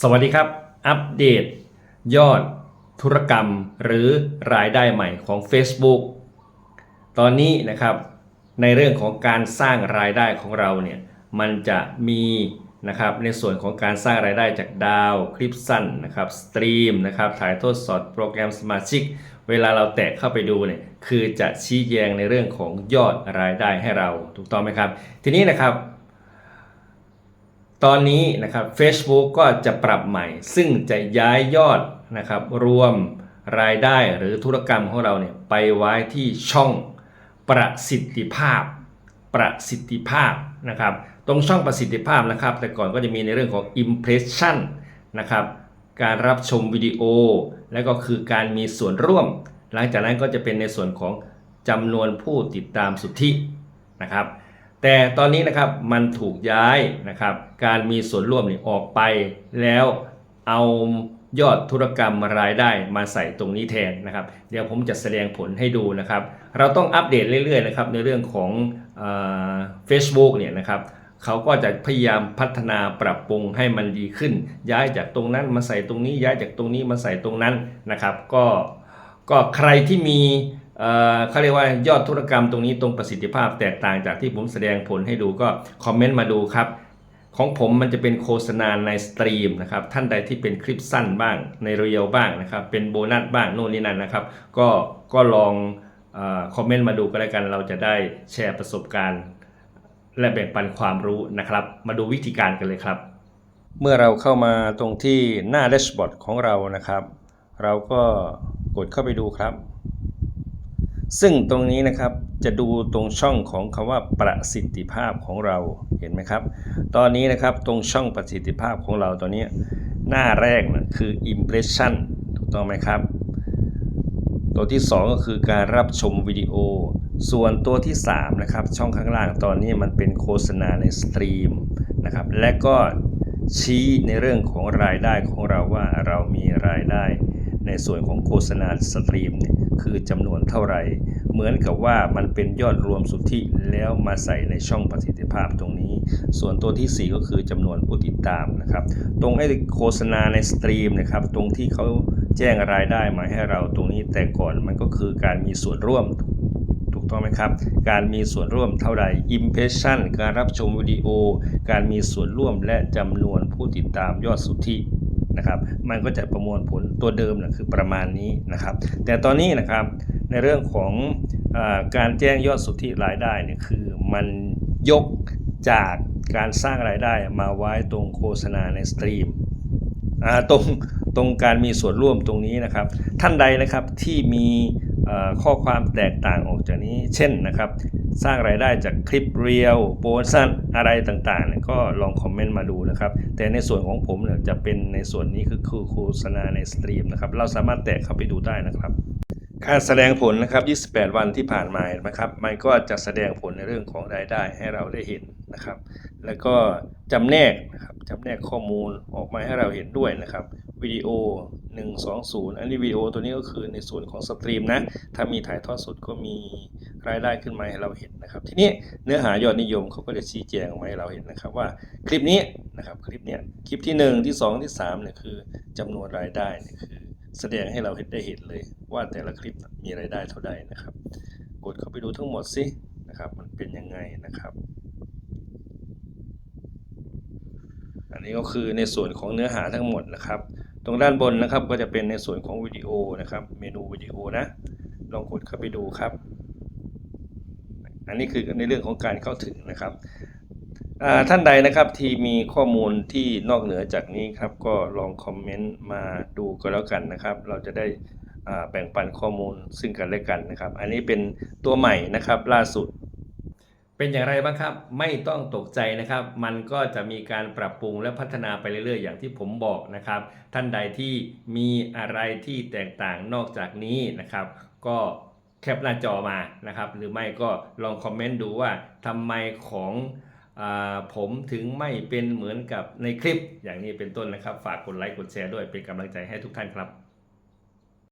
สวัสดีครับ อัปเดต ยอดธุรกรรมหรือรายได้ใหม่ของ Facebook ตอนนี้นะครับในเรื่องของการสร้างรายได้ของเราเนี่ยมันจะมีนะครับในส่วนของการสร้างรายได้จากดาวคลิปสั้นนะครับสตรีมนะครับถ่ายทอดสดโปรแกรมสมาชิก เวลาเราแตะเข้าไปดูเนี่ยคือจะชี้แจงในเรื่องของยอดรายได้ให้เราถูกต้องไหมครับ ทีนี้นะครับ ตอนนี้นะครับ Facebook ก็จะปรับใหม่ ซึ่งจะย้ายยอดนะครับ รวมรายได้หรือธุรกรรมของเราเนี่ยไปไว้ที่ช่องประสิทธิภาพ ประสิทธิภาพนะครับ ตรงช่องประสิทธิภาพนะครับ แต่ก่อนก็จะมีในเรื่องของ impression นะครับ การรับชมวิดีโอ และก็คือการมีส่วนร่วม หลังจากนั้นก็จะเป็นในส่วนของจำนวนผู้ติดตามสุทธินะครับ แต่ตอนนี้นะครับมันถูกย้ายนะครับ การมีส่วนร่วมนี่ออกไป แล้วเอายอดธุรกรรมรายได้มาใส่ตรงนี้แทนนะครับ เดี๋ยวผมจะแสดงผลให้ดูนะครับ เราต้องอัปเดตเรื่อยๆนะครับในเรื่องของเฟซบุ๊กเนี่ยนะครับเขาก็จะพยายามพัฒนาปรับปรุงให้มันดีขึ้น ย้ายจากตรงนั้นมาใส่ตรงนี้ย้ายจากตรงนี้มาใส่ตรงนั้นนะครับ ก็ก็ใครที่มี เขาเรียกว่ายอดธุรกรรมตรงนี้ตรงประสิทธิภาพแตกต่างจากที่ผมแสดงผลให้ดูก็คอมเมนต์มาดูครับ ของผมมันจะเป็นโฆษณาในสตรีมนะครับท่านใดที่เป็นคลิปสั้นบ้างในเรียวบ้างนะครับเป็นโบนัสบ้างโน่นนี่นั่นนะครับ ก็ก็ลองอคอมเมนต์มาดูก็แล้วกันเราจะได้แชร์ประสบการณ์ และแบ่งปันความรู้นะครับ มาดูวิธีการกันเลยครับ เมื่อเราเข้ามาตรงที่หน้าแดชบอร์ดของเรานะครับ เราก็กดเข้าไปดูครับ ซึ่งตรงนี้นะครับจะดูตรงช่องของคำว่าประสิทธิภาพของเราเห็นไหมครับ ตอนนี้นะครับตรงช่องประสิทธิภาพของเราตอนนี้ หน้าแรกนะคือ impression ถูกต้องไหมครับ ตัวที่ 2 ก็คือการรับชมวิดีโอ ส่วนตัวที่ 3 นะครับ ช่องข้างล่างตอนนี้มันเป็นโฆษณาในสตรีมนะครับ และก็ชี้ในเรื่องของรายได้ของเราว่าเรามีรายได้ ในส่วนของโฆษณาสตรีมเนี่ยคือจำนวนเท่าไหร่ เหมือนกับว่ามันเป็นยอดรวมสุทธิแล้วมาใส่ในช่องประสิทธิภาพตรงนี้ ส่วนตัวที่ 4 ก็คือจำนวนผู้ติดตามนะครับ ตรงไอ้โฆษณาในสตรีมนะครับ ตรงที่เขาแจ้งรายได้มาให้เราตรงนี้แต่ก่อนมันก็คือการมีส่วนร่วมถูกต้องไหมครับ การมีส่วนร่วมเท่าใด impression การรับชมวิดีโอ การมีส่วนร่วมและจำนวนผู้ติดตามยอดสุทธิ นะครับมันก็จะประมวลผลตัวเดิมนะคือประมาณนี้นะครับ แต่ตอนนี้นะครับในเรื่องของอการแจ้งยอดสุทธิรายได้เนี่ยคือมันยกจากการสร้างรายได้มาไว้ตรงโฆษณาในสตรีมตรงตรงการมีส่วนร่วมตรงนี้นะครับ ท่านใดนะครับที่มีข้อความแตกต่างออกจากนี้ เช่นนะครับ สร้างรายได้จากคลิปเรียลโปรโมชั่นอะไรต่างๆเนี่ยก็ลองคอมเมนต์มาดูนะครับ แต่ในส่วนของผมเนี่ยจะเป็นในส่วนนี้คือคือโฆษณาในสตรีมนะครับ เราสามารถแตะเข้าไปดูได้นะครับ การแสดงผลนะครับ 28 วันที่ผ่านมานะครับ มันก็จะแสดงผลในเรื่องของรายได้ให้เราได้เห็นนะครับ แล้วก็จำแนกนะครับจำแนกข้อมูลออกมาให้เราเห็นด้วยนะครับ วิดีโอ 120 อันนี้วิดีโอตัวนี้ก็คือในส่วนของสตรีมนะ ถ้ามีถ่ายทอดสดก็มีรายได้ขึ้นมาให้เราเห็นนะครับ ทีนี้เนื้อหายอดนิยมเขาก็จะชี้แจงออกมาให้เราเห็นนะครับว่าคลิปนี้นะครับคลิปเนี้ยคลิปที่ 1 ที่ 2 ที่3เนี่ยคือจำนวนรายได้เนี่ยคือแสดงให้เราเห็นได้เห็นเลย ว่าแต่ละคลิปมีรายได้เท่าใดนะครับ กดเข้าไปดูทั้งหมดสินะครับมันเป็นยังไงนะครับอันนี้ก็คือในส่วนของเนื้อหาทั้งหมดนะครับ ตรงด้านบนนะครับก็จะเป็นในส่วนของวิดีโอนะครับ เมนูวิดีโอนะ ลองกดเข้าไปดูครับ อันนี้คือในเรื่องของการเข้าถึงนะครับท่านใดนะครับที่มีข้อมูลที่นอกเหนือจากนี้ครับก็ลองคอมเมนต์มาดูก็แล้วกันนะครับ เราจะได้แบ่งปันข้อมูลซึ่งกันและกันนะครับ อันนี้เป็นตัวใหม่นะครับล่าสุด เป็นอย่างไรบ้างครับไม่ต้องตกใจนะครับ มันก็จะมีการปรับปรุงและพัฒนาไปเรื่อยๆ อย่างที่ผมบอกนะครับ ท่านใดที่มีอะไรที่แตกต่างนอกจากนี้นะครับ ก็แคปหน้าจอมานะครับ หรือไม่ก็ลองคอมเมนต์ดูว่าทำไมของอผมถึงไม่เป็นเหมือนกับในคลิปอย่างนี้เป็นต้นนะครับ ฝากกดไลค์กดแชร์ด้วยเป็นกำลังใจให้ทุกท่านครับ